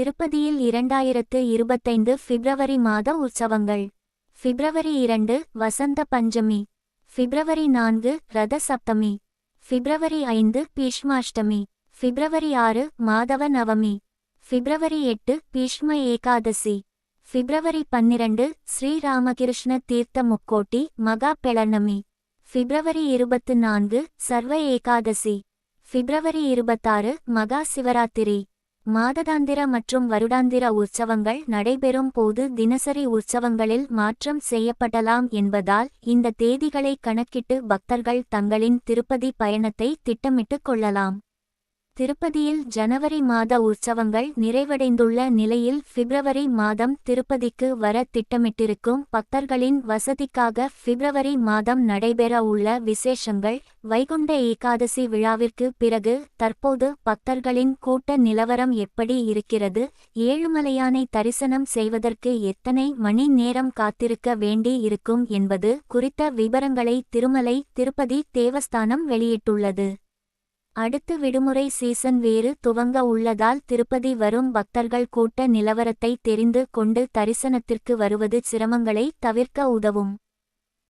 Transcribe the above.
திருப்பதியில் இரண்டாயிரத்து இருபத்தைந்து பிப்ரவரி மாத உற்சவங்கள். பிப்ரவரி இரண்டு வசந்த பஞ்சமி. பிப்ரவரி நான்கு ரத சப்தமி. பிப்ரவரி ஐந்து பீஷ்மாஷ்டமி. பிப்ரவரி ஆறு மாதவ நவமி. பிப்ரவரி எட்டு பீஷ்ம ஏகாதசி. பிப்ரவரி பன்னிரண்டு ஸ்ரீராமகிருஷ்ண தீர்த்த முக்கோட்டி மகா பெளர்ணமி. பிப்ரவரி இருபத்து நான்கு சர்வ ஏகாதசி. பிப்ரவரி இருபத்தாறு மகா சிவராத்திரி. மாததாந்திர மற்றும் வருடாந்திர உற்சவங்கள் நடைபெறும் போது தினசரி உற்சவங்களில் மாற்றம் செய்யப்படலாம் என்பதால் இந்த தேதிகளை கணக்கிட்டு பக்தர்கள் தங்களின் திருப்பதி பயணத்தை திட்டமிட்டுக் கொள்ளலாம். திருப்பதியில் ஜனவரி மாத உற்சவங்கள் நிறைவடைந்துள்ள நிலையில் பிப்ரவரி மாதம் திருப்பதிக்கு வர திட்டமிட்டிருக்கும் பக்தர்களின் வசதிக்காக பிப்ரவரி மாதம் நடைபெற உள்ள விசேஷங்கள் வைகுண்ட ஏகாதசி விழாவிற்கு பிறகு தற்போது பக்தர்களின் கூட்ட நிலவரம் எப்படி இருக்கிறது ஏழுமலையானை தரிசனம் செய்வதற்கு எத்தனை மணி நேரம் காத்திருக்க வேண்டி இருக்கும் என்பது குறித்த விவரங்களை திருமலை திருப்பதி தேவஸ்தானம் வெளியிட்டுள்ளது. அடுத்து விடுமுறை சீசன் வேறு துவங்க உள்ளதால் திருப்பதி வரும் பக்தர்கள் கூட்ட நிலவரத்தை தெரிந்து கொண்டு தரிசனத்திற்கு வருவது சிரமங்களை தவிர்க்க உதவும்.